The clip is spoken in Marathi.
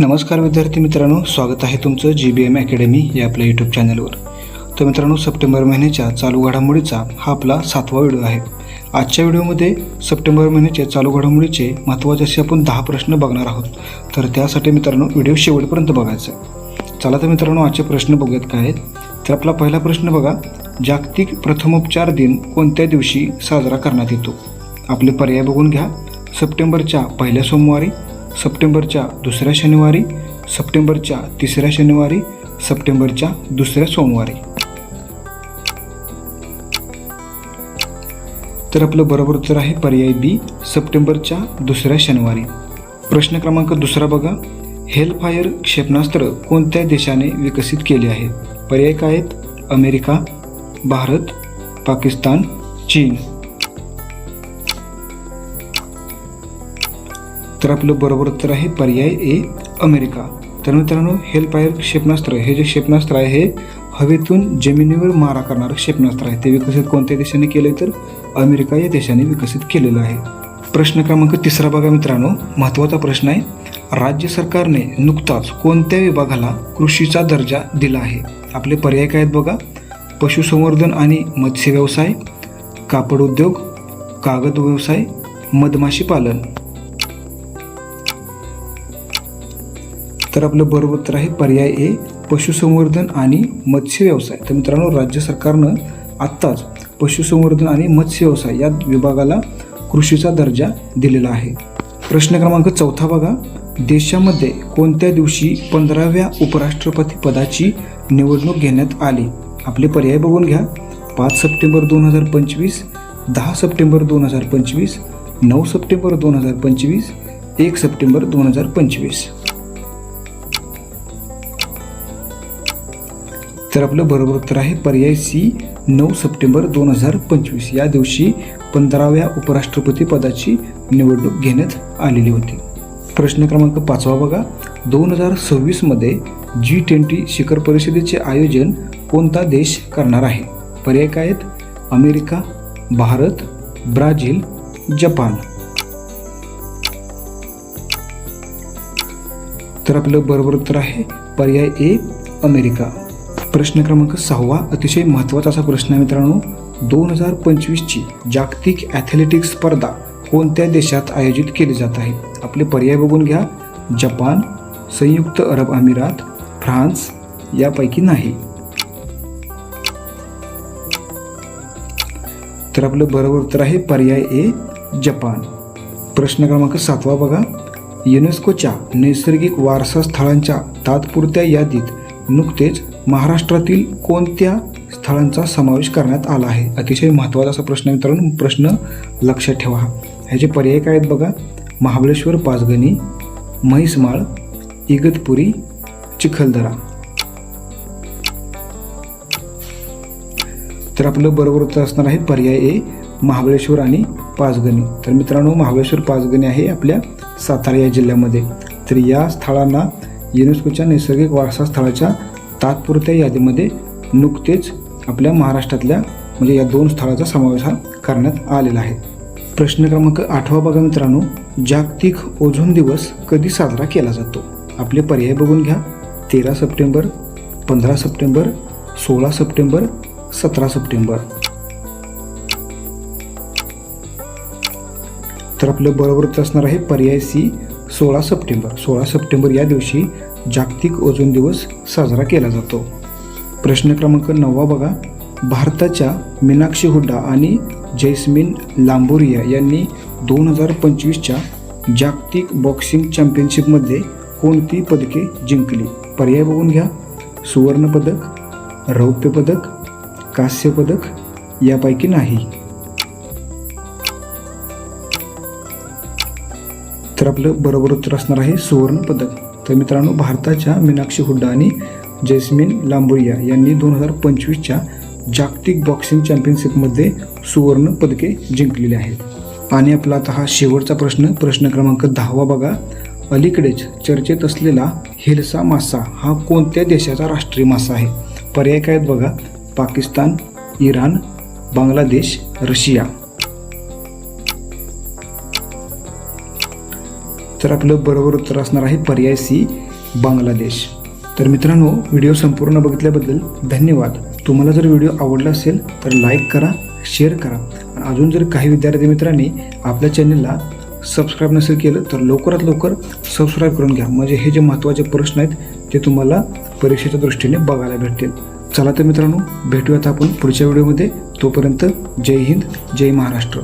नमस्कार विद्यार्थी मित्रांनो स्वागत आहे तुमचं जी बी एम अकॅडमी या आपल्या यूट्यूब चॅनलवर तर मित्रांनो सप्टेंबर महिन्याच्या चालू घडामोडीचा हा आपला सातवा व्हिडिओ आहे. आजच्या व्हिडिओमध्ये सप्टेंबर महिन्याच्या चालू घडामोडीचे महत्त्वाचे असे आपण दहा प्रश्न बघणार आहोत. तर त्यासाठी मित्रांनो व्हिडिओ शेवटपर्यंत बघायचा आहे. चला तर मित्रांनो आजचे प्रश्न बघूयात काय आहेत. तर आपला पहिला प्रश्न बघा जागतिक प्रथमोपचार दिन कोणत्या दिवशी साजरा करण्यात येतो? आपले पर्याय बघून घ्या. सप्टेंबरच्या पहिल्या सोमवारी सप्टेंबरच्या दुसऱ्या शनिवारी सप्टेंबरच्या तिसऱ्या शनिवारी सप्टेंबरच्या दुसऱ्या सोमवारी. तर आपलं बरोबर उत्तर आहे पर्याय बी सप्टेंबरच्या दुसऱ्या शनिवारी. प्रश्न क्रमांक दुसरा बघा. हेलफायर क्षेपणास्त्र कोणत्या देशाने विकसित केले आहे? पर्याय काय आहेत? अमेरिका भारत पाकिस्तान चीन. तर आपलं बरोबर उत्तर आहे पर्याय ए अमेरिका. तर मित्रांनो हेलफायर क्षेपणास्त्र हे जे क्षेपणास्त्र आहे हे हवेतून जमिनीवर मारा करणारं क्षेपणास्त्र आहे. ते विकसित कोणत्या देशाने केले तर? अमेरिका या देशाने विकसित केलेलं आहे. प्रश्न क्रमांक तिसरा बघा मित्रांनो. महत्त्वाचा प्रश्न आहे. राज्य सरकारने नुकताच कोणत्या विभागाला कृषीचा दर्जा दिला आहे? आपले पर्याय काय आहेत बघा. पशुसंवर्धन आणि मत्स्य व्यवसाय कापड उद्योग कागद व्यवसाय मधमाशी पालन तर आपलं बरोबर उत्तर आहे पर्याय ए पशुसंवर्धन आणि मत्स्य व्यवसाय. तर मित्रांनो राज्य सरकारनं आत्ताच पशुसंवर्धन आणि मत्स्य व्यवसाय या विभागाला कृषीचा दर्जा दिलेला आहे. प्रश्न क्रमांक चौथा बघा. देशामध्ये कोणत्या दिवशी पंधराव्या उपराष्ट्रपती पदाची निवडणूक घेण्यात आली? आपले पर्याय बघून घ्या. पाच सप्टेंबर दोन हजार पंचवीस दहा सप्टेंबर दोन हजार पंचवीस नऊ सप्टेंबर दोन हजार पंचवीस एक सप्टेंबर दोन हजार पंचवीस. तर आपलं बरोबर उत्तर आहे पर्याय सी नऊ सप्टेंबर दोन हजार पंचवीस. या दिवशी पंधराव्या उपराष्ट्रपती पदाची निवडणूक घेण्यात आलेली होती. प्रश्न क्रमांक पाचवा बघा. दोन हजार सव्वीसमध्ये जी ट्वेंटी शिखर परिषदेचे आयोजन कोणता देश करणार आहे? पर्याय काय आहेत? America Bharat Brazil Japan. तर आपलं बरोबर उत्तर आहे पर्याय ए अमेरिका. प्रश्न क्रमांक सहावा अतिशय महत्त्वाचा असा प्रश्न आहे मित्रांनो. दोन हजार पंचवीसची जागतिक ॲथलेटिक्स स्पर्धा कोणत्या देशात आयोजित केली जात आहे? आपले पर्याय बघून घ्या. जपान संयुक्त अरब अमिरात फ्रान्स यापैकी नाही. तर आपलं बरोबर उत्तर आहे पर्याय ए जपान. प्रश्न क्रमांक सातवा बघा. युनेस्कोच्या नैसर्गिक वारसा स्थळांच्या तात्पुरत्या यादीत नुकतेच महाराष्ट्रातील कोणत्या स्थळांचा समावेश करण्यात आला आहे? अतिशय महत्त्वाचा असा प्रश्न आहे मित्रांनो. प्रश्न लक्षात ठेवा. ह्याचे पर्याय काय आहेत बघा? महाबळेश्वर पाचगणी म्हैसमाळ इगतपुरी चिखलदरा. तर आपलं बरोबर उत्तर असणार आहे पर्याय ए महाबळेश्वर आणि पाचगणी. तर मित्रांनो महाबळेश्वर पाचगणी आहे आपल्या सातारा या जिल्ह्यामध्ये. तर या स्थळांना युनेस्कोच्या नैसर्गिक वारसा स्थळाच्या तात्पुरत्या यादीमध्ये नुकतेच आपल्या महाराष्ट्रातल्या म्हणजे या दोन स्थळाचा समावेश हा करण्यात आलेला आहे. प्रश्न क्रमांक आठवा बघा मित्रांनो जागतिक ओझोन दिवस कधी साजरा केला जातो? आपले पर्याय बघून घ्या. तेरा सप्टेंबर पंधरा सप्टेंबर सोळा सप्टेंबर सतरा सप्टेंबर. तर आपलं बरोबर असणार आहे पर्याय सी सोळा सप्टेंबर. सोळा सप्टेंबर या दिवशी जागतिक ओझोन दिवस साजरा केला जातो. प्रश्न क्रमांक नववा बघा. भारताच्या मीनाक्षी हुड्डा आणि जैस्मिन लांबोरिया यांनी दोन हजार पंचवीसच्या जागतिक बॉक्सिंग चॅम्पियनशिपमध्ये कोणती पदके जिंकली? पर्याय बघून घ्या. सुवर्णपदक रौप्यपदक कांस्यपदक यापैकी नाही. तर आपलं बरोबर उत्तर असणार आहे सुवर्ण पदक. तर मित्रांनो भारताच्या मीनाक्षी हुड्डा आणि जैस्मिन लांबोरिया यांनी दोन हजार पंचवीसच्या जागतिक बॉक्सिंग चॅम्पियनशिपमध्ये सुवर्ण पदके जिंकलेली आहेत. आणि आपला आता हा शेवटचा प्रश्न प्रश्न क्रमांक दहावा बघा. अलीकडेच चर्चेत असलेला हिलसा मासा हा कोणत्या देशाचा राष्ट्रीय मासा आहे? पर्याय काय आहेत बघा. Pakistan Iran Bangladesh Russia. तर आपलं बरोबर उत्तर असणार आहे पर्याय सी बांगलादेश. तर मित्रांनो व्हिडिओ संपूर्ण बघितल्याबद्दल धन्यवाद. तुम्हाला जर व्हिडिओ आवडला असेल तर लाईक करा शेअर करा. आणि अजून जर काही विद्यार्थी मित्रांनी आपल्या चॅनलला सबस्क्राईब नसेल केलं तर लवकरात लवकर सबस्क्राईब करून घ्या. म्हणजे हे जे महत्त्वाचे प्रश्न आहेत ते तुम्हाला परीक्षेच्या दृष्टीने बघायला भेटतील. चला तर मित्रांनो भेटूयात आपण पुढच्या व्हिडिओमध्ये. तोपर्यंत जय हिंद जय महाराष्ट्र.